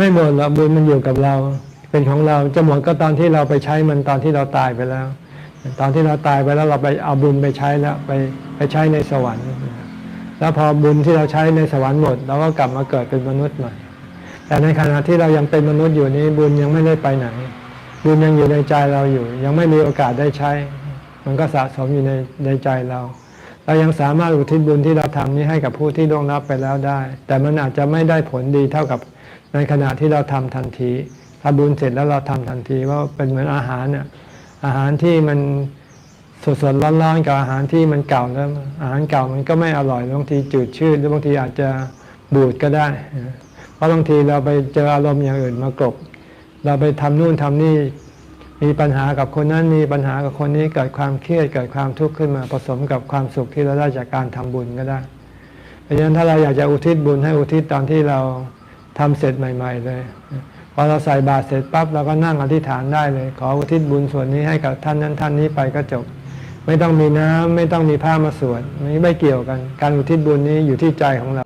ไม่หมดหรอกบุญมันอยู่กับเรา เป็นของเราจะหมดก็ตอนที่เราไปใช้มันตอนที่เราตายไปแล้ว ตอนที่เราตายไปแล้วเราไปเอาบุญไปใช้แล้วไปไปใช้ในสวรรค์ แล้วพอบุญที่เราใช้ในสวรรค์หมดเราก็กลับมาเกิดเป็นมนุษย์ใหม่แต่ในขณะที่เรายังเป็นมนุษย์อยู่นี้บุญยังไม่ได้ไปไหน บุญยังอยู่ในใจเราอยู่ ยังไม่มีโอกาสได้ใช้ มันก็สะสมอยู่ในในใจเรา เรายังสามารถอุทิศบุญที่เราทำนี้ให้กับผู้ที่ล่วงลับไปแล้วได้ แต่มันอาจจะไม่ได้ผลดีเท่ากับ ในขณะที่เราทำทันทีถ้าบุญเสร็จแล้วเราทำทันทีว่าเป็นเหมือนอาหารเนี่ยอาหารที่มันสดๆร้อนๆกับอาหารที่มันเก่าแล้ว อาหารเก่ามันก็ไม่อร่อยบางทีจืดชืดหรือบางทีอาจจะบูดก็ได้ เพราะบางทีเราไปเจออารมณ์อย่างอื่นมากรบเราไปทำนู่นทำนี่มีปัญหากับคนนั้นมีปัญหากับคนนี้เกิดความเครียดเกิดความทุกข์ขึ้นมาผสมกับความสุขที่เราได้จากการทำบุญก็ได้ เพราะฉะนั้นถ้าเราอยากจะอุทิศบุญให้อุทิศตอนที่เรา ทำเสร็จใหม่ ๆ เลยพอเราใส่บาตรเสร็จปั๊บเราก็นั่งอธิษฐานได้เลย ขออุทิศบุญส่วนนี้ให้กับท่านนั้นท่านนี้ไปก็จบ ไม่ต้องมีน้ำไม่ต้องมีผ้ามาสวดไม่ไม่เกี่ยวกัน การอุทิศบุญนี้อยู่ที่ใจของเรา